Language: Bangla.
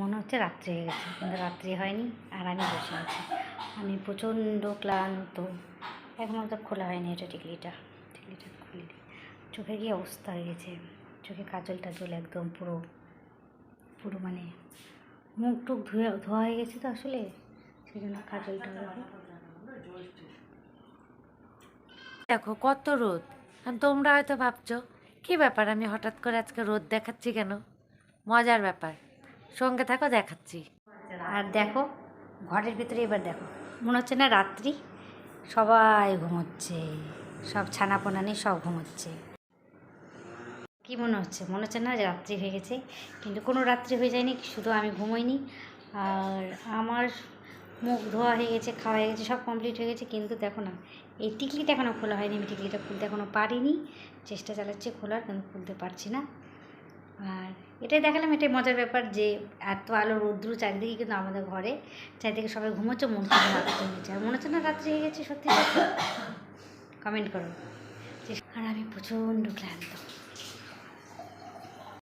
মনে হচ্ছে রাত্রি হয়ে গেছে, কিন্তু রাত্রি হয়নি আর আমি বসে আছি। আমি প্রচণ্ড ক্লান্ত। এখনও তো খোলা হয়নি এটা টিকলিটা টিকলিটা খুলে দিই। চোখে গিয়ে অবস্থা হয়ে গেছে? চোখে কাজল টাজল একদম পুরো পুরো মানে মুখ টুক ধুয়ে, ধোয়া হয়ে গেছে তো আসলে। সেই জন্য কাজলটা দেখো কত রোদ। আর তোমরা হয়তো ভাবছ, কি ব্যাপার আমি হঠাৎ করে আজকে রোদ দেখাচ্ছি কেন? মজার ব্যাপার। সঙ্গে থাকো, দেখাচ্ছি। আর দেখো, ঘরের ভিতরে এবার দেখো, মনে হচ্ছে না রাত্রি। সবাই ঘুমোচ্ছে, সব ছানাপোনা নিয়ে সব ঘুমোচ্ছে। কি মনে হচ্ছে? মনে হচ্ছে না রাত্রি হয়ে গেছে, কিন্তু কোনো রাত্রি হয়ে যায়নি, শুধু আমি ঘুমোইনি। আর আমার মুখ ধোয়া হয়ে গেছে, খাওয়া হয়ে গেছে, সব কমপ্লিট হয়ে গেছে, কিন্তু দেখো না, এই টিকলিটা এখনও খোলা হয়নি, আমি টিকলিটা খুলতে এখনও পারিনি। চেষ্টা চালাচ্ছি খোলার, কিন্তু খুলতে পারছি না। আর এটাই দেখালাম এটাই মজার ব্যাপার যে এত আলো রৌদ্র চারিদিকে কিন্তু আমাদের ঘরে। চারিদিকে সবাই ঘুমোচ্ছে মন রাত্রে হয়ে গেছে আর মনে হচ্ছে না রাত্রে হয়ে গেছে সত্যি কমেন্ট করো। আর আমি প্রচণ্ড ক্লান্ত।